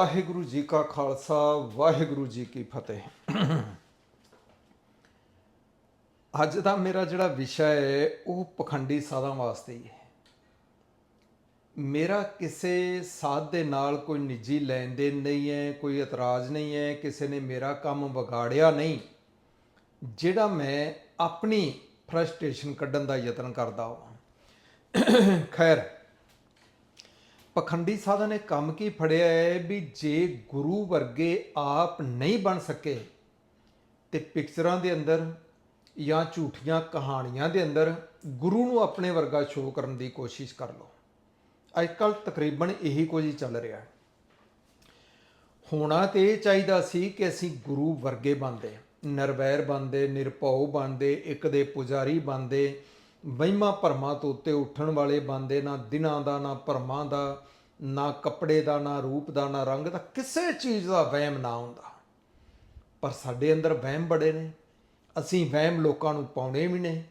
ਵਾਹਿਗੁਰੂ ਜੀ ਕਾ ਖਾਲਸਾ, ਵਾਹਿਗੁਰੂ ਜੀ ਕੀ ਫਤਿਹ। ਅੱਜ ਦਾ ਮੇਰਾ ਜਿਹੜਾ ਵਿਸ਼ਾ ਹੈ, ਉਹ ਪਖੰਡੀ ਸਾਧਾਂ ਵਾਸਤੇ ਹੀ ਹੈ। ਮੇਰਾ ਕਿਸੇ ਸਾਧ ਦੇ ਨਾਲ ਕੋਈ ਨਿੱਜੀ ਲੈਣ ਦੇਣ ਨਹੀਂ ਹੈ, ਕੋਈ ਇਤਰਾਜ਼ ਨਹੀਂ ਹੈ, ਕਿਸੇ ਨੇ ਮੇਰਾ ਕੰਮ ਵਿਗਾੜਿਆ ਨਹੀਂ, ਜਿਹੜਾ ਮੈਂ ਆਪਣੀ ਫਰਸਟ੍ਰੇਸ਼ਨ ਕੱਢਣ ਦਾ ਯਤਨ ਕਰਦਾ ਹਾਂ। ਖੈਰ ਪਖੰਡੀ ਸਾਧਨ ਨੇ ਕੰਮ ਕੀ ਫੜਿਆ ਹੈ ਵੀ ਜੇ ਗੁਰੂ ਵਰਗੇ ਆਪ ਨਹੀਂ ਬਣ ਸਕੇ ਤੇ ਪਿਕਚਰਾਂ ਦੇ ਅੰਦਰ ਜਾਂ ਝੂਠੀਆਂ ਕਹਾਣੀਆਂ ਦੇ ਅੰਦਰ ਗੁਰੂ ਨੂੰ ਆਪਣੇ ਵਰਗਾ ਸ਼ੋਅ ਕਰਨ ਦੀ ਕੋਸ਼ਿਸ਼ ਕਰ ਲਓ। ਅੱਜ ਕੱਲ ਤਕਰੀਬਨ ਇਹੀ ਕੁਝ ਹੀ ਚੱਲ ਰਿਹਾ ਹੈ। ਹੋਣਾ ਤੇ ਇਹ ਚਾਹੀਦਾ ਸੀ ਕਿ ਅਸੀਂ ਗੁਰੂ ਵਰਗੇ ਬਣਦੇ, ਨਿਰਵੈਰ ਬਣਦੇ, ਨਿਰਭਉ ਬਣਦੇ, ਇੱਕ ਦੇ ਪੁਜਾਰੀ ਬਣਦੇ ਵਹਿਮਾਂ ਭਰਮਾਂ ਤੋਂ ਉੱਤੇ ਉੱਠਣ ਵਾਲੇ ਬਣਦੇ ਨਾ ਦਿਨਾਂ ਦਾ, ਨਾ ਭਰਮਾਂ ਦਾ, ਨਾ ਕੱਪੜੇ ਦਾ, ਨਾ ਰੂਪ ਦਾ, ਨਾ ਰੰਗ ਦਾ ਕਿਸੇ ਚੀਜ਼ ਦਾ ਵਹਿਮ ਨਾ ਹੁੰਦਾ। ਪਰ ਸਾਡੇ ਅੰਦਰ ਵਹਿਮ ਬੜੇ ਨੇ। ਅਸੀਂ ਵਹਿਮ ਲੋਕਾਂ ਨੂੰ ਪਾਉਣੇ ਵੀ ਨੇ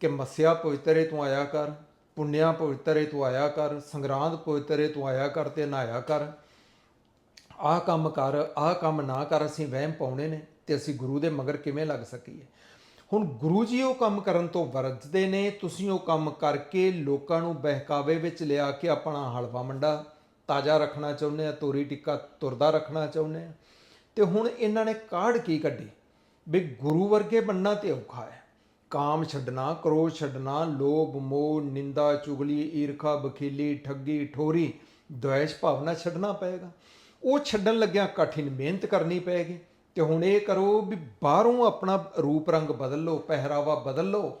ਕਿ ਮਸਿਆ ਪਵਿੱਤਰੇ ਤੋਂ ਆਇਆ ਕਰ, ਪੁੰਨਿਆ ਪਵਿੱਤਰੇ ਤੋਂ ਆਇਆ ਕਰ, ਸੰਗਰਾਂਦ ਪਵਿੱਤਰੇ ਤੋਂ ਆਇਆ ਕਰ ਤੇ ਨਹਾਇਆ ਕਰ। ਆਹ ਕੰਮ ਕਰ, ਆਹ ਕੰਮ ਨਾ ਕਰ, ਅਸੀਂ ਵਹਿਮ ਪਾਉਣੇ ਨੇ ਤੇ ਅਸੀਂ ਗੁਰੂ ਦੇ ਮਗਰ ਕਿਵੇਂ ਲੱਗ ਸਕੀਏ? ਹੁਣ ਗੁਰੂ ਜੀ ਉਹ ਕੰਮ ਕਰਨ ਤੋਂ ਵਰਜਦੇ ਨੇ, ਤੁਸੀਂ ਉਹ ਕੰਮ ਕਰਕੇ ਲੋਕਾਂ ਨੂੰ ਬਹਿਕਾਵੇ ਵਿੱਚ ਲਿਆ ਕੇ ਆਪਣਾ ਹਲਵਾ ਮੰਡਾ, ਤਾਜ਼ਾ ਰੱਖਣਾ ਚਾਹੁੰਦੇ ਆ, ਤੋਰੀ ਟਿੱਕਾ ਤੁਰਦਾ ਰੱਖਣਾ ਚਾਹੁੰਦੇ ਆ। ਤੇ ਹੁਣ ਇਹਨਾਂ ਨੇ ਕਾਢ ਕੀ ਕੱਢੀ? ਵੀ ਗੁਰੂ ਵਰਗੇ ਬੰਨਾ ਤੇ ਔਖਾ ਹੈ। ਕਾਮ ਛੱਡਣਾ, ਕ੍ਰੋਧ ਛੱਡਣਾ, ਲੋਭ, ਮੋਹ, ਨਿੰਦਾ, ਚੁਗਲੀ, ਈਰਖਾ, ਬਖੀਲੀ, ਠੱਗੀ, ਠੋਰੀ, ਦੁਆਇਸ਼ ਭਾਵਨਾ ਛੱਡਣਾ ਪਏਗਾ। ਉਹ ਛੱਡਣ ਲੱਗਿਆ ਕਠਿਨ ਮਿਹਨਤ ਕਰਨੀ ਪਏਗੀ। ਤੇ ਹੁਣ ਇਹ ਕਰੋ ਵੀ ਬਾਹਰੋਂ ਆਪਣਾ ਰੂਪ ਰੰਗ ਬਦਲ ਲਓ, ਪਹਿਰਾਵਾ ਬਦਲ ਲਓ,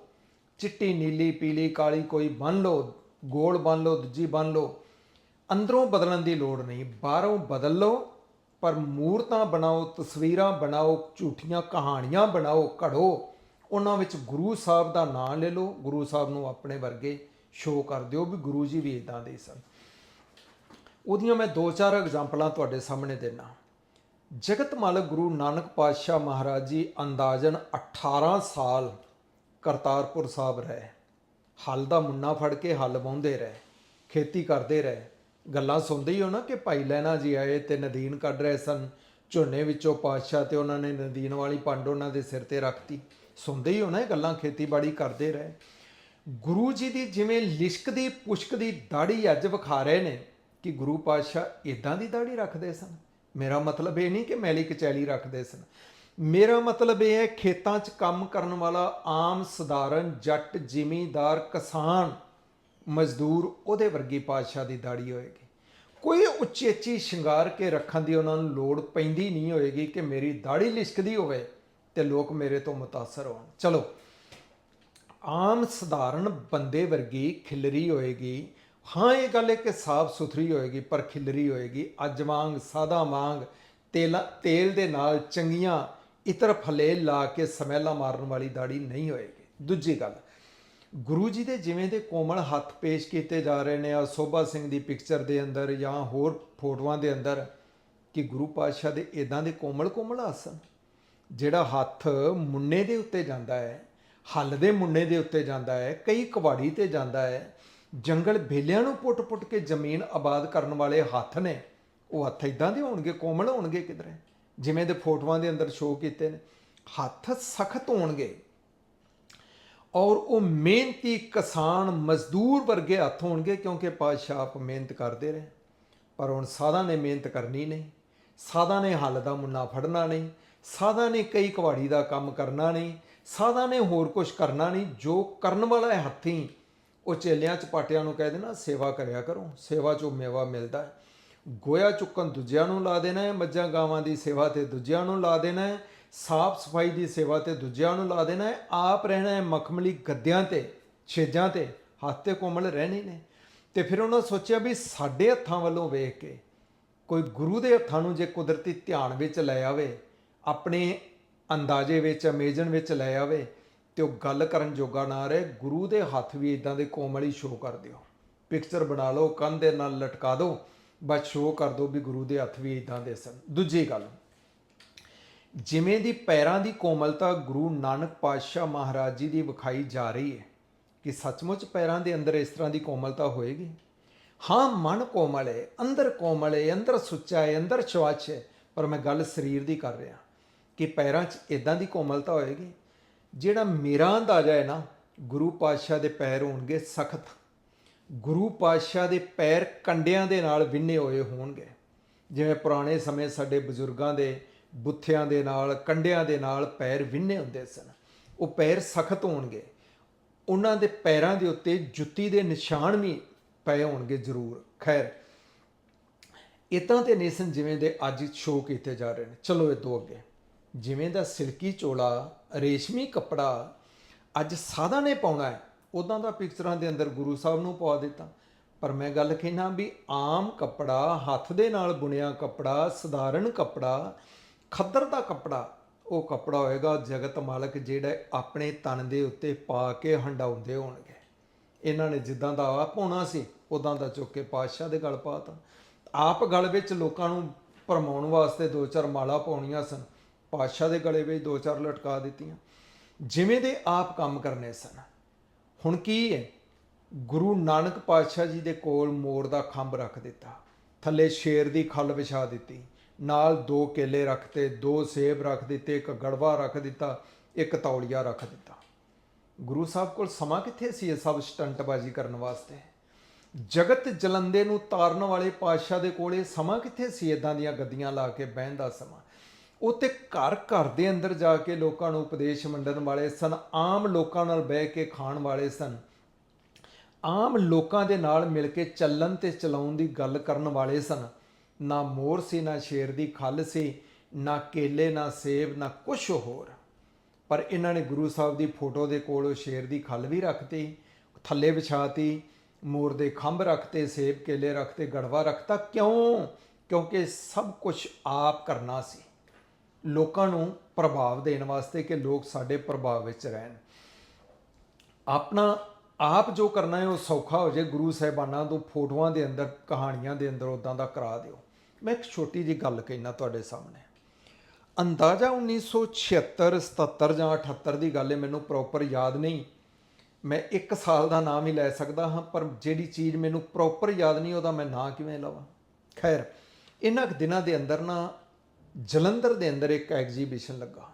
ਚਿੱਟੀ, ਨੀਲੀ, ਪੀਲੀ, ਕਾਲੀ ਕੋਈ ਬੰਨ ਲਓ, ਗੋਲ ਬੰਨ ਲਓ, ਦੂਜੀ ਬੰਨ ਲਓ, ਅੰਦਰੋਂ ਬਦਲਣ ਦੀ ਲੋੜ ਨਹੀਂ, ਬਾਹਰੋਂ ਬਦਲ ਲਓ, ਪਰ ਮੂਰਤਾਂ ਬਣਾਓ, ਤਸਵੀਰਾਂ ਬਣਾਓ, ਝੂਠੀਆਂ ਕਹਾਣੀਆਂ ਬਣਾਓ, ਘੜੋ, ਉਹਨਾਂ ਵਿੱਚ ਗੁਰੂ ਸਾਹਿਬ ਦਾ ਨਾਮ ਲੈ ਲਓ, ਗੁਰੂ ਸਾਹਿਬ ਨੂੰ ਆਪਣੇ ਵਰਗੇ ਸ਼ੋਅ ਕਰ ਦਿਓ ਵੀ ਗੁਰੂ ਜੀ ਵੀ ਇਦਾਂ ਦੇ ਸਨ। ਉਹਦੀਆਂ ਮੈਂ ਦੋ ਚਾਰ ਐਗਜ਼ਾਮਪਲਾਂ ਤੁਹਾਡੇ ਸਾਹਮਣੇ ਦੇਣਾ ਜਗਤ ਮਾਲਕ ਗੁਰੂ ਨਾਨਕ ਪਾਤਸ਼ਾਹ ਮਹਾਰਾਜ ਜੀ ਅੰਦਾਜ਼ਨ 18 ਸਾਲ ਕਰਤਾਰਪੁਰ ਸਾਹਿਬ ਰਹੇ। ਹਲ ਦਾ ਮੁੰਨਾ ਫੜ ਕੇ ਹਲ ਵਾਹੁੰਦੇ ਰਹੇ, ਖੇਤੀ ਕਰਦੇ ਰਹੇ। ਗੱਲਾਂ ਸੁਣਦੇ ਹੀ ਹੋ ਨਾ ਕਿ ਭਾਈ ਲੈਣਾ ਜੀ ਆਏ ਤੇ ਨਦੀਨ ਕੱਢ ਰਹੇ ਸਨ। ਝੋਨੇ ਵਿੱਚੋਂ ਪਾਤਸ਼ਾਹ ਤੇ ਉਹਨਾਂ ਨੇ ਨਦੀਨ ਵਾਲੀ ਪੰਡ ਉਹਨਾਂ ਦੇ ਸਿਰ ਤੇ ਰੱਖਤੀ। ਸੁਣਦੇ ਹੀ ਹੋ ਨਾ ਇਹ ਗੱਲਾਂ, ਖੇਤੀਬਾੜੀ ਕਰਦੇ ਰਹੇ। ਗੁਰੂ ਜੀ ਦੀ ਜਿਵੇਂ ਲਿਸ਼ਕਦੀ ਪੁਸ਼ਕਦੀ ਦਾੜੀ ਅੱਜ ਵਿਖਾ ਰਹੇ ਨੇ ਕਿ ਗੁਰੂ ਪਾਤਸ਼ਾਹ ਇਦਾਂ ਦੀ ਦਾੜੀ ਰੱਖਦੇ ਸਨ। ਮੇਰਾ ਮਤਲਬ ਇਹ ਨਹੀਂ ਕਿ ਮੈਲੀ ਕਚੈਲੀ ਰੱਖਦੇ ਸਨ। ਮੇਰਾ ਮਤਲਬ ਇਹ ਹੈ ਖੇਤਾਂ 'ਚ ਕੰਮ ਕਰਨ ਵਾਲਾ ਆਮ ਸਧਾਰਨ, ਜੱਟ, ਜ਼ਿਮੀਂਦਾਰ, ਕਿਸਾਨ, ਮਜ਼ਦੂਰ, ਉਹਦੇ ਵਰਗੀ ਪਾਤਸ਼ਾਹ ਦੀ ਦਾੜੀ ਹੋਏਗੀ। ਕੋਈ ਉੱਚੀ ਉੱਚੀ ਸ਼ਿੰਗਾਰ ਕੇ ਰੱਖਣ ਦੀ ਉਹਨਾਂ ਨੂੰ ਲੋੜ ਪੈਂਦੀ ਨਹੀਂ ਹੋਏਗੀ ਕਿ ਮੇਰੀ ਦਾੜੀ ਲਿਸ਼ਕਦੀ ਹੋਵੇ ਤੇ ਲੋਕ ਮੇਰੇ ਤੋਂ ਮੁਤਾਸਰ ਹੋਣ। ਚਲੋ, ਆਮ ਸਧਾਰਨ ਬੰਦੇ ਵਰਗੀ ਖਿਲਰੀ ਹੋਏਗੀ ਹਾਂ, ਇਹ ਗੱਲ ਹੈ ਕਿ ਸਾਫ਼ ਸੁਥਰੀ ਹੋਏਗੀ ਪਰ ਖਿਲਰੀ ਹੋਏਗੀ। ਅੱਜ ਵਾਂਗ, ਸਾਦਾ ਵਾਂਗ, ਤੇਲ ਤੇਲ ਦੇ ਨਾਲ ਚੰਗੀਆਂ ਇਤਰ ਫਲੇ ਲਾ ਕੇ ਸਮੈਲਾ ਮਾਰਨ ਵਾਲੀ ਦਾੜੀ ਨਹੀਂ ਹੋਏਗੀ। ਦੂਜੀ ਗੱਲ, ਗੁਰੂ ਜੀ ਦੇ ਜਿਵੇਂ ਦੇ ਕੋਮਲ ਹੱਥ ਪੇਸ਼ ਕੀਤੇ ਜਾ ਰਹੇ ਨੇ, ਆ ਸੋਭਾ ਸਿੰਘ ਦੀ ਪਿਕਚਰ ਦੇ ਅੰਦਰ ਜਾਂ ਹੋਰ ਫੋਟੋਆਂ ਦੇ ਅੰਦਰ, ਕਿ ਗੁਰੂ ਪਾਤਸ਼ਾਹ ਦੇ ਇਦਾਂ ਦੇ ਕੋਮਲ ਕੋਮਲ ਆਸਨ ਜਿਹੜਾ ਹੱਥ ਮੁੰਨੇ ਦੇ ਉੱਤੇ ਜਾਂਦਾ ਹੈ, ਹੱਲ ਦੇ ਮੁੰਨੇ ਦੇ ਉੱਤੇ ਜਾਂਦਾ ਹੈ, ਕਈ ਕਵਾੜੀ ਤੇ ਜਾਂਦਾ ਹੈ ਜੰਗਲ ਬੇਲਿਆਂ ਨੂੰ ਪੁੱਟ-ਪੁੱਟ ਕੇ ਜ਼ਮੀਨ ਆਬਾਦ ਕਰਨ ਵਾਲੇ ਹੱਥ ਨੇ। ਉਹ ਹੱਥ ਇਦਾਂ ਦੇ ਹੋਣਗੇ, ਕੋਮਲ ਹੋਣਗੇ ਕਿਧਰੇ? ਜਿਵੇਂ ਦੇ ਫੋਟੋਆਂ ਦੇ ਅੰਦਰ ਸ਼ੋਅ ਕੀਤੇ ਨੇ। ਹੱਥ ਸਖਤ ਹੋਣਗੇ। ਔਰ ਉਹ ਮਿਹਨਤੀ ਕਿਸਾਨ ਮਜ਼ਦੂਰ ਵਰਗੇ ਹੱਥ ਹੋਣਗੇ ਕਿਉਂਕਿ ਪਾਤਸ਼ਾਹ ਆਪ ਮਿਹਨਤ ਕਰਦੇ ਰਹੇ। ਪਰ ਹੁਣ ਸਾਧਾਂ ਨੇ ਮਿਹਨਤ ਕਰਨੀ ਨਹੀਂ। ਸਾਧਾਂ ਨੇ ਹੱਲ ਦਾ ਮੁੰਨਾ ਫੜਨਾ ਨਹੀਂ। ਸਾਧਾਂ ਨੇ ਕਈ ਕਵਾੜੀ ਦਾ ਕੰਮ ਕਰਨਾ ਨਹੀਂ। ਸਾਧਾਂ ਨੇ ਹੋਰ ਕੁਝ ਕਰਨਾ ਨਹੀਂ। ਜੋ ਕਰਨ ਵਾਲਾ ਹੈ ਹੱਥੀਂ ਉਹ ਚੇਲਿਆਂ ਚ ਨੂੰ ਕਹਿ ਦੇਣਾ, ਸੇਵਾ ਕਰਿਆ ਕਰੋ, ਸੇਵਾ ਚੋਂ ਮੇਵਾ ਮਿਲਦਾ ਹੈ। ਗੋਇਆ ਚੁੱਕਣ ਦੂਜਿਆਂ ਨੂੰ ਲਾ ਦੇਣਾ ਹੈ, ਮੱਝਾਂ ਗਾਵਾਂ ਦੀ ਸੇਵਾ ਤੇ ਦੂਜਿਆਂ ਨੂੰ ਲਾ ਦੇਣਾ ਹੈ, ਸਾਫ਼ ਸਫ਼ਾਈ ਦੀ ਸੇਵਾ ਤੇ ਦੂਜਿਆਂ ਨੂੰ ਲਾ ਦੇਣਾ ਹੈ, ਆਪ ਰਹਿਣਾ ਹੈ ਮਖਮਲੀ ਗੱਦਿਆਂ ਤੇ, ਛੇਜਾਂ ਤੇ, ਹੱਥ ਤੇ ਕੋਮਲ ਰਹਿਣੇ ਨੇ। ਤੇ ਫਿਰ ਉਹਨਾਂ ਸੋਚਿਆ ਵੀ ਸਾਡੇ ਹੱਥਾਂ ਵੱਲੋਂ ਵੇਖ ਕੇ, ਕੋਈ ਗੁਰੂ ਦੇ ਹੱਥਾਂ ਨੂੰ ਜੇ ਕੁਦਰਤੀ ਧਿਆਨ ਵਿੱਚ ਲੈ ਆਵੇ, ਆਪਣੇ ਅੰਦਾਜ਼ੇ ਵਿੱਚ, ਅਮੇਜਨ ਵਿੱਚ ਲੈ ਆਵੇ ਤੇ ਉਹ ਗੱਲ ਕਰਨ ਜੋਗਾ ਨਾ ਰਹੇ, ਗੁਰੂ ਦੇ ਹੱਥ ਵੀ ਇਦਾਂ ਦੇ ਕੋਮਲ ਹੀ ਸ਼ੋਅ ਕਰ ਦਿਓ। ਪਿਕਚਰ ਬਣਾ ਲਓ, ਕੰਧ ਦੇ ਨਾਲ ਲਟਕਾ ਦਿਓ, ਬਸ ਸ਼ੋਅ ਕਰ ਦਿਓ ਵੀ ਗੁਰੂ ਦੇ ਹੱਥ ਵੀ ਇਦਾਂ ਦੇ ਸਨ। ਦੂਜੀ ਗੱਲ, ਜਿਵੇਂ ਦੀ ਪੈਰਾਂ ਦੀ ਕੋਮਲਤਾ ਗੁਰੂ ਨਾਨਕ ਪਾਤਸ਼ਾਹ ਮਹਾਰਾਜ ਜੀ ਦੀ ਵਿਖਾਈ ਜਾ ਰਹੀ ਹੈ, ਕਿ ਸੱਚਮੁੱਚ ਪੈਰਾਂ ਦੇ ਅੰਦਰ ਇਸ ਤਰ੍ਹਾਂ ਦੀ ਕੋਮਲਤਾ ਹੋਏਗੀ? ਹਾਂ, ਮਨ ਕੋਮਲ ਹੈ, ਅੰਦਰ ਕੋਮਲ ਹੈ, ਅੰਦਰ ਸੁੱਚਾ ਹੈ, ਅੰਦਰ ਸਵੱਛ ਹੈ, ਪਰ ਮੈਂ ਗੱਲ ਸਰੀਰ ਦੀ ਕਰ ਰਿਹਾ, ਕਿ ਪੈਰਾਂ 'ਚ ਇਦਾਂ ਦੀ ਕੋਮਲਤਾ ਹੋਏਗੀ? ਜਿਹੜਾ ਮੇਰਾ ਅੰਦਾਜ਼ਾ ਹੈ ਨਾ, ਗੁਰੂ ਪਾਤਸ਼ਾਹ ਦੇ ਪੈਰ ਹੋਣਗੇ ਸਖਤ। ਗੁਰੂ ਪਾਤਸ਼ਾਹ ਦੇ ਪੈਰ ਕੰਡਿਆਂ ਦੇ ਨਾਲ ਵਿੰਨੇ ਹੋਏ ਹੋਣਗੇ। ਜਿਵੇਂ ਪੁਰਾਣੇ ਸਮੇਂ ਸਾਡੇ ਬਜ਼ੁਰਗਾਂ ਦੇ ਬੁੱਥਿਆਂ ਦੇ ਨਾਲ, ਕੰਡਿਆਂ ਦੇ ਨਾਲ ਪੈਰ ਵਿੰਨੇ ਹੁੰਦੇ ਸਨ। ਉਹ ਪੈਰ ਸਖਤ ਹੋਣਗੇ। ਉਹਨਾਂ ਦੇ ਪੈਰਾਂ ਦੇ ਉੱਤੇ ਜੁੱਤੀ ਦੇ ਨਿਸ਼ਾਨ ਵੀ ਪਏ ਹੋਣਗੇ ਜ਼ਰੂਰ। ਖੈਰ ਇਤਾਂ ਤੇ ਨੇਸਨ ਜਿਵੇਂ ਦੇ ਅੱਜ ਸ਼ੋਅ ਕੀਤੇ ਜਾ ਰਹੇ ਨੇ। ਚਲੋ ਇਹ ਦੋ ਅੱਗੇ। ਜਿਵੇਂ ਦਾ ਸਿਲਕੀ ਚੋਲਾ, ਰੇਸ਼ਮੀ ਕੱਪੜਾ ਅੱਜ ਸਾਦਾ ਨੇ ਪਾਉਣਾ ਹੈ ਉਦਾਂ ਦਾ ਪਿਕਚਰਾਂ ਦੇ ਅੰਦਰ ਗੁਰੂ ਸਾਹਿਬ ਨੂੰ ਪਵਾ ਦਿੱਤਾ। ਪਰ ਮੈਂ ਗੱਲ ਕਹਿਣਾ ਵੀ ਆਮ ਕੱਪੜਾ, ਹੱਥ ਦੇ ਨਾਲ ਬੁਣਿਆ ਕੱਪੜਾ, ਸਧਾਰਨ ਕੱਪੜਾ, ਖੱਦਰ ਦਾ ਕੱਪੜਾ, ਉਹ ਕੱਪੜਾ ਹੋਏਗਾ ਜਗਤ ਮਾਲਕ ਜਿਹੜਾ ਆਪਣੇ ਤਨ ਦੇ ਉੱਤੇ ਪਾ ਕੇ ਹੰਡਾਉਂਦੇ ਹੋਣਗੇ। ਇਹਨਾਂ ਨੇ ਜਿੱਦਾਂ ਦਾ ਆਪ ਪਾਉਣਾ ਸੀ ਉਦਾਂ ਦਾ ਚੁੱਕ ਕੇ ਪਾਤਸ਼ਾਹ ਦੇ ਗਲ ਪਾਤਾ ਆਪ ਗਲ ਵਿੱਚ ਲੋਕਾਂ ਨੂੰ ਭਰਮਾਉਣ ਵਾਸਤੇ ਦੋ ਚਾਰ ਮਾਲਾ ਪਾਉਣੀਆਂ ਸਨ। ਪਾਤਸ਼ਾਹ ਦੇ ਗਲੇ ਵਿੱਚ ਦੋ ਚਾਰ ਲਟਕਾ ਦਿੱਤੀਆਂ। ਜਿਵੇਂ ਦੇ ਆਪ ਕੰਮ ਕਰਨੇ ਸਨ। ਹੁਣ ਕੀ ਹੈ? ਗੁਰੂ ਨਾਨਕ ਪਾਤਸ਼ਾਹ ਜੀ ਦੇ ਕੋਲ ਮੋਰ ਦਾ ਖੰਭ ਰੱਖ ਦਿੱਤਾ। ਥੱਲੇ ਸ਼ੇਰ ਦੀ ਖੱਲ ਵਿਛਾ ਦਿੱਤੀ। ਨਾਲ ਦੋ ਕੇਲੇ ਰੱਖਤੇ ਦੋ ਸੇਬ ਰੱਖ ਦਿੱਤੇ, ਇੱਕ ਗੜਵਾ ਰੱਖ ਦਿੱਤਾ, ਇੱਕ ਤੌਲੀਆ ਰੱਖ ਦਿੱਤਾ। ਗੁਰੂ ਸਾਹਿਬ ਕੋਲ ਸਮਾਂ ਕਿੱਥੇ ਸੀ ਇਹ ਸਭ ਸਟੰਟਬਾਜ਼ੀ ਕਰਨ ਵਾਸਤੇ? ਜਗਤ ਜਲੰਦੇ ਨੂੰ ਤਾਰਨ ਵਾਲੇ ਪਾਤਸ਼ਾਹ ਦੇ ਕੋਲ ਇਹ ਸਮਾਂ ਕਿੱਥੇ ਸੀ? ਇਦਾਂ ਦੀਆਂ ਗੱਦੀਆਂ ਲਾ ਕੇ ਬਹਿਣ ਦਾ ਸਮਾਂ। ਉਹ ਤੇ ਘਰ ਘਰ ਦੇ ਅੰਦਰ ਜਾ ਕੇ ਲੋਕਾਂ ਨੂੰ ਉਪਦੇਸ਼ ਵੰਡਣ ਵਾਲੇ ਸਨ, ਆਮ ਲੋਕਾਂ ਨਾਲ ਬਹਿ ਕੇ ਖਾਣ ਵਾਲੇ ਸਨ। ਆਮ ਲੋਕਾਂ ਦੇ ਨਾਲ ਮਿਲ ਕੇ ਚੱਲਣ ਤੇ ਚਲਾਉਣ ਦੀ ਗੱਲ ਕਰਨ ਵਾਲੇ ਸਨ। ਨਾ ਮੋਰ ਸੀ, ਨਾ ਸ਼ੇਰ ਦੀ ਖੱਲ ਸੀ, ਨਾ ਕੇਲੇ, ਨਾ ਸੇਬ, ਨਾ ਕੁਛ ਹੋਰ। ਪਰ ਇਹਨਾਂ ਨੇ ਗੁਰੂ ਸਾਹਿਬ ਦੀ ਫੋਟੋ ਦੇ ਕੋਲ ਉਹ ਸ਼ੇਰ ਦੀ ਖੱਲ ਵੀ ਰੱਖਤੀ, ਥੱਲੇ ਵਿਛਾਤੀ, ਮੋਰ ਦੇ ਖੰਭ ਰੱਖਤੇ, ਸੇਬ ਕੇਲੇ ਰੱਖਤੇ, ਗੜਵਾ ਰੱਖਤਾ। ਕਿਉਂ? ਕਿਉਂਕਿ ਸਭ ਕੁਝ ਆਪ ਕਰਨਾ ਸੀ। ਲੋਕਾਂ ਨੂੰ ਪ੍ਰਭਾਵ ਦੇਣ ਵਾਸਤੇ ਕਿ ਲੋਕ ਸਾਡੇ ਪ੍ਰਭਾਵ ਵਿੱਚ ਰਹਿਣ। ਆਪਣਾ ਆਪ ਜੋ ਕਰਨਾ ਹੈ, ਉਹ ਸੌਖਾ ਹੋ ਜਾਏ ਗੁਰੂ ਸਾਹਿਬਾਨਾਂ ਤੋਂ ਫੋਟੋਆਂ ਦੇ ਅੰਦਰ, ਕਹਾਣੀਆਂ ਦੇ ਅੰਦਰ ਉਦਾਂ ਦਾ ਕਰਾ ਦਿਓ। ਮੈਂ ਇੱਕ ਛੋਟੀ ਜੀ ਗੱਲ ਕਹਿਣਾ ਤੁਹਾਡੇ ਸਾਹਮਣੇ। ਅੰਦਾਜ਼ਾ 1976 77 ਜਾਂ 78 ਦੀ ਗੱਲ ਹੈ, ਮੈਨੂੰ ਪ੍ਰੋਪਰ ਯਾਦ ਨਹੀਂ। ਮੈਂ ਇੱਕ ਸਾਲ ਦਾ ਨਾਮ ਹੀ ਲੈ ਸਕਦਾ ਹਾਂ, ਪਰ ਜਿਹੜੀ ਚੀਜ਼ ਮੈਨੂੰ ਪ੍ਰੋਪਰ ਯਾਦ ਨਹੀਂ, ਉਹਦਾ ਮੈਂ ਨਾਂ ਕਿਵੇਂ ਲਵਾਂ? ਖੈਰ, ਇਹਨਾਂ ਕੁ ਦਿਨਾਂ ਦੇ ਅੰਦਰ ਨਾ ਜਲੰਧਰ ਦੇ ਅੰਦਰ ਇੱਕ ਐਗਜ਼ੀਬਿਸ਼ਨ ਲੱਗਾ।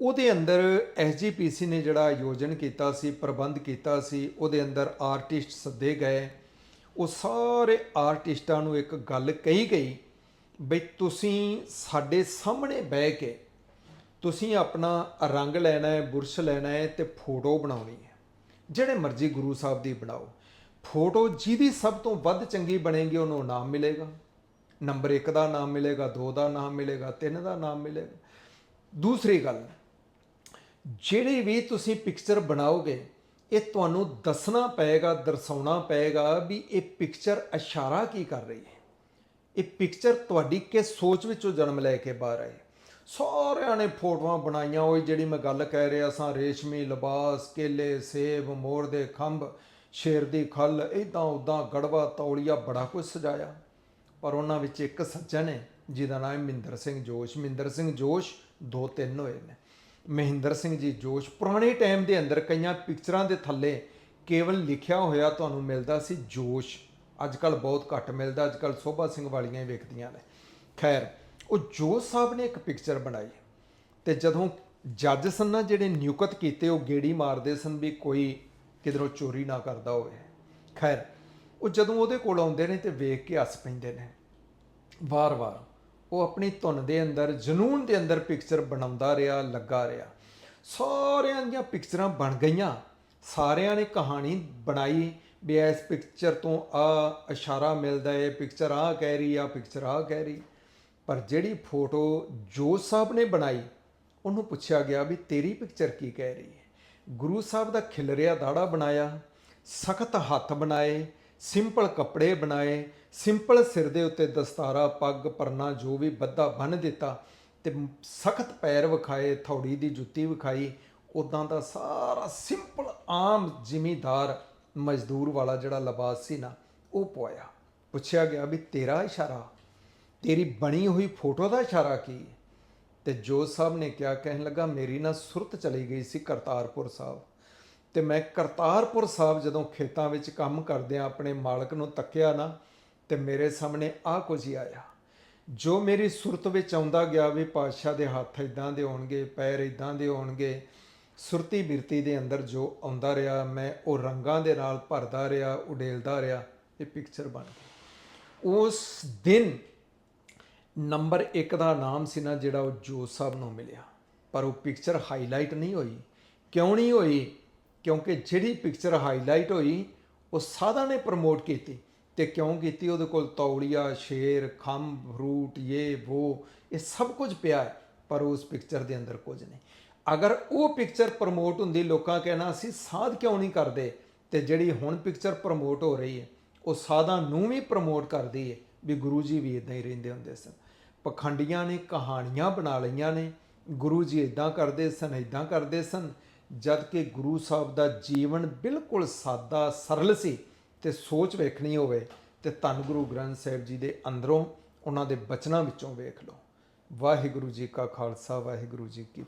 ਉਹਦੇ ਅੰਦਰ ਐਸਜੀਪੀਸੀ ਨੇ ਜਿਹੜਾ ਆਯੋਜਨ ਕੀਤਾ ਸੀ, ਪ੍ਰਬੰਧ ਕੀਤਾ ਸੀ, ਉਹਦੇ ਅੰਦਰ ਆਰਟਿਸਟ ਸੱਦੇ ਗਏ। ਉਹ ਸਾਰੇ ਆਰਟਿਸਟਾਂ ਨੂੰ ਇੱਕ ਗੱਲ ਕਹੀ ਗਈ ਬਈ ਤੁਸੀਂ ਸਾਡੇ ਸਾਹਮਣੇ ਬਹਿ ਕੇ ਤੁਸੀਂ ਆਪਣਾ ਰੰਗ ਲੈਣਾ ਹੈ, ਬੁਰਸ਼ ਲੈਣਾ ਹੈ ਤੇ ਫੋਟੋ ਬਣਾਉਣੀ ਹੈ। ਜਿਹੜੇ ਮਰਜ਼ੀ ਗੁਰੂ ਸਾਹਿਬ ਦੀ ਬਣਾਓ। ਫੋਟੋ ਜਿਹਦੀ ਸਭ ਤੋਂ ਵੱਧ ਚੰਗੀ ਬਣੇਗੀ ਉਹਨੂੰ ਇਨਾਮ ਮਿਲੇਗਾ। ਨੰਬਰ 1 ਦਾ ਨਾਮ ਮਿਲੇਗਾ 2 ਦਾ ਨਾਮ ਮਿਲੇਗਾ 3 ਦਾ ਨਾਮ ਮਿਲੇਗਾ। ਦੂਸਰੀ ਗੱਲ, ਜਿਹੜੀ ਵੀ ਤੁਸੀਂ ਪਿਕਚਰ ਬਣਾਓਗੇ, ਇਹ ਤੁਹਾਨੂੰ ਦੱਸਣਾ ਪਏਗਾ, ਦਰਸਾਉਣਾ ਪਏਗਾ ਵੀ ਇਹ ਪਿਕਚਰ ਇਸ਼ਾਰਾ ਕੀ ਕਰ ਰਹੀ ਹੈ। ਇਹ ਪਿਕਚਰ ਤੁਹਾਡੀ ਕਿਸ ਸੋਚ ਵਿੱਚੋਂ ਜਨਮ ਲੈ ਕੇ ਬਾਹਰ ਆਈ। ਸਾਰਿਆਂ ਨੇ ਫੋਟੋਆਂ ਬਣਾਈਆਂ, ਉਹ ਜਿਹੜੀ ਮੈਂ ਗੱਲ ਕਹਿ ਰਿਹਾ ਸਾਂ, ਰੇਸ਼ਮੀ, ਲਿਬਾਸ, ਕੇਲੇ, ਸੇਬ, ਮੋਰ ਦੇ ਖੰਭ, ਸ਼ੇਰ ਦੀ ਖੱਲ ਇਦਾਂ ਉਦਾਂ ਗੜਵਾ, ਤੌਲੀਆ ਬੜਾ ਕੁਝ ਸਜਾਇਆ। ਪਰ ਉਹਨਾਂ ਵਿੱਚ ਇੱਕ ਸੱਜਣ ਹੈ, ਜਿਹਦਾ ਨਾਮ ਹੈ ਮਹਿੰਦਰ ਸਿੰਘ ਜੋਸ਼। ਮਹਿੰਦਰ ਸਿੰਘ ਜੋਸ਼ ਦੋ ਤਿੰਨ ਹੋਏ ਨੇ। ਮਹਿੰਦਰ ਸਿੰਘ ਜੀ ਜੋਸ਼ ਪੁਰਾਣੇ ਟਾਈਮ ਦੇ ਅੰਦਰ ਕਈਆਂ ਪਿਕਚਰਾਂ ਦੇ ਥੱਲੇ ਕੇਵਲ ਲਿਖਿਆ ਹੋਇਆ ਤੁਹਾਨੂੰ ਮਿਲਦਾ ਸੀ ਜੋਸ਼। ਅੱਜ ਕੱਲ ਬਹੁਤ ਘੱਟ ਮਿਲਦਾ ਅੱਜ ਕੱਲ ਸੋਭਾ ਸਿੰਘ ਵਾਲੀਆਂ ਹੀ ਵੇਖਦੀਆਂ ਨੇ। ਖੈਰ, ਉਹ ਜੋਸ਼ ਸਾਹਿਬ ਨੇ ਇੱਕ ਪਿਕਚਰ ਬਣਾਈ। ਤੇ ਜਦੋਂ ਜੱਜ ਸਨ ਨਾ ਜਿਹੜੇ ਨਿਯੁਕਤ ਕੀਤੇ, ਉਹ ਗੇੜੀ ਮਾਰਦੇ ਸਨ ਵੀ ਕੋਈ ਕਿਧਰੋਂ ਚੋਰੀ ਨਾ ਕਰਦਾ ਹੋਵੇ। ਖੈਰ ਉਹ ਜਦੋਂ ਉਹਦੇ ਕੋਲ ਆਉਂਦੇ ਨੇ ਤੇ ਵੇਖ ਕੇ ਹੱਸ ਪੈਂਦੇ ਨੇ। ਵਾਰ-ਵਾਰ ਉਹ ਆਪਣੀ ਧੁਨ ਦੇ ਅੰਦਰ, ਜਨੂਨ ਦੇ ਅੰਦਰ ਪਿਕਚਰ ਬਣਾਉਂਦਾ ਰਿਹਾ, ਲੱਗਾ ਰਿਹਾ। ਸਾਰਿਆਂ ਦੀਆਂ ਪਿਕਚਰਾਂ ਬਣ ਗਈਆਂ। ਸਾਰਿਆਂ ਨੇ ਕਹਾਣੀ ਬਣਾਈ ਵੀ ਇਸ ਪਿਕਚਰ ਤੋਂ ਆ ਇਸ਼ਾਰਾ ਮਿਲਦਾ ਹੈ ਪਿਕਚਰ ਆ ਕਹਿ ਰਹੀ ਆ ਪਿਕਚਰ ਆ ਕਹਿ ਰਹੀ। ਪਰ ਜਿਹੜੀ ਫੋਟੋ ਜੋਤ ਸਾਹਿਬ ਨੇ ਬਣਾਈ, ਉਹਨੂੰ ਪੁੱਛਿਆ ਗਿਆ ਵੀ ਤੇਰੀ ਪਿਕਚਰ ਕੀ ਕਹਿ ਰਹੀ ਹੈ ਗੁਰੂ ਸਾਹਿਬ ਦਾ ਖਿਲਰਿਆ ਦਾੜਾ ਬਣਾਇਆ, ਸਖਤ ਹੱਥ ਬਣਾਏ ਸਿੰਪਲ ਕੱਪੜੇ ਬਣਾਏ, ਸਿੰਪਲ ਸਿਰ ਦੇ ਉੱਤੇ ਦਸਤਾਰਾ, ਪੱਗ, ਪਰਨਾ, ਜੋ ਵੀ ਬੱਧਾ ਬੰਨ ਦਿੱਤਾ ਤੇ ਸਖਤ ਪੈਰ ਵਿਖਾਏ, ਥੌੜੀ ਦੀ ਜੁੱਤੀ ਵਿਖਾਈ ਉਦਾਂ ਦਾ ਸਾਰਾ ਸਿੰਪਲ ਆਮ ਜ਼ਿਮੀਦਾਰ ਮਜ਼ਦੂਰ ਵਾਲਾ ਜਿਹੜਾ ਲਿਬਾਸ ਸੀ ਨਾ, ਉਹ ਪਵਾਇਆ ਪੁੱਛਿਆ ਗਿਆ ਵੀ ਤੇਰਾ ਇਸ਼ਾਰਾ, ਤੇਰੀ ਬਣੀ ਹੋਈ ਫੋਟੋ ਦਾ ਇਸ਼ਾਰਾ ਕੀ ਹੈ? ਤੇ ਜੋਤ ਸਾਹਿਬ ਨੇ ਕਿਹਾ, ਕਹਿਣ ਲੱਗਾ, ਮੇਰੀ ਨਾ ਸੁਰਤ ਚਲੀ ਗਈ ਸੀ ਕਰਤਾਰਪੁਰ ਸਾਹਿਬ ਤੇ ਮੈਂ ਕਰਤਾਰਪੁਰ ਸਾਹਿਬ ਜਦੋਂ ਖੇਤਾਂ ਵਿੱਚ ਕੰਮ ਕਰਦਿਆਂ ਆਪਣੇ ਮਾਲਕ ਨੂੰ ਤੱਕਿਆ ਨਾ, ਤੇ ਮੇਰੇ ਸਾਹਮਣੇ ਆ ਕੁਝ ਹੀ ਆਇਆ। ਜੋ ਮੇਰੀ ਸੁਰਤ ਵਿੱਚ ਆਉਂਦਾ ਗਿਆ ਵੀ ਪਾਤਸ਼ਾਹ ਦੇ ਹੱਥ ਇਦਾਂ ਦੇ ਹੋਣਗੇ, ਪੈਰ ਇਦਾਂ ਦੇ ਹੋਣਗੇ, ਸੁਰਤੀ ਬਿਰਤੀ ਦੇ ਅੰਦਰ ਜੋ ਆਉਂਦਾ ਰਿਹਾ, ਮੈਂ ਉਹ ਰੰਗਾਂ ਦੇ ਨਾਲ ਭਰਦਾ ਰਿਹਾ, ਉਡੇਲਦਾ ਰਿਹਾ, ਇਹ ਪਿਕਚਰ ਬਣ ਗਈ ਉਸ ਦਿਨ ਨੰਬਰ 1 ਦਾ ਨਾਮ ਸੀ ਨਾ ਜਿਹੜਾ ਉਹ ਜੋਤ ਸਾਹਿਬ ਨੂੰ ਮਿਲਿਆ, ਪਰ ਉਹ ਪਿਕਚਰ ਹਾਈਲਾਈਟ ਨਹੀਂ ਹੋਈ। ਕਿਉਂ ਨਹੀਂ ਹੋਈ? ਕਿਉਂਕਿ ਜਿਹੜੀ ਪਿਕਚਰ ਹਾਈਲਾਈਟ ਹੋਈ, ਉਹ ਸਾਧਾ ਨੇ ਪ੍ਰਮੋਟ ਕੀਤੀ ਤੇ ਕਿਉਂ ਕੀਤੀ? ਉਹਦੇ ਕੋਲ ਤੌਲੀਆ, ਸ਼ੇਰ, ਖੰਭ ਫਰੂਟ ਇਹ ਉਹ ਇਹ ਸਭ ਕੁਝ ਪਿਆ ਹੈ, ਪਰ ਉਸ ਪਿਕਚਰ ਦੇ ਅੰਦਰ ਕੁਝ ਨਹੀਂ। ਅਗਰ ਉਹ ਪਿਕਚਰ ਪ੍ਰਮੋਟ ਹੁੰਦੀ, ਲੋਕਾਂ ਕਹਿਣਾ ਸੀ ਸਾਧ ਕਿਉਂ ਨਹੀਂ ਕਰਦੇ? ਤੇ ਜਿਹੜੀ ਹੁਣ ਪਿਕਚਰ ਪ੍ਰਮੋਟ ਹੋ ਰਹੀ ਹੈ, ਉਹ ਸਾਧਾਂ ਨੂੰ ਵੀ ਪ੍ਰਮੋਟ ਕਰਦੀ ਹੈ, ਵੀ ਗੁਰੂ ਜੀ ਵੀ ਇਦਾਂ ਹੀ ਰਹਿੰਦੇ ਹੁੰਦੇ ਸਨ। ਪਖੰਡੀਆਂ ਨੇ ਕਹਾਣੀਆਂ ਬਣਾ ਲਈਆਂ ਨੇ, ਗੁਰੂ ਜੀ ਇਦਾਂ ਕਰਦੇ ਸਨ ਇਦਾਂ ਕਰਦੇ ਸਨ ਜਦ ਕਿ ਗੁਰੂ ਸਾਹਿਬ ਦਾ ਜੀਵਨ ਬਿਲਕੁਲ ਸਾਦਾ, ਸਰਲ ਸੀ ਤੇ ਸੋਚ ਵੇਖਣੀ ਹੋਵੇ ਤੇ ਧੰਨ ਗੁਰੂ ਗ੍ਰੰਥ ਸਾਹਿਬ ਜੀ ਦੇ ਅੰਦਰੋਂ ਉਹਨਾਂ ਦੇ ਬਚਨਾਂ ਵਿੱਚੋਂ ਵੇਖ ਲਓ। ਵਾਹਿਗੁਰੂ ਜੀ ਕਾ ਖਾਲਸਾ, ਵਾਹਿਗੁਰੂ ਜੀ ਕੀ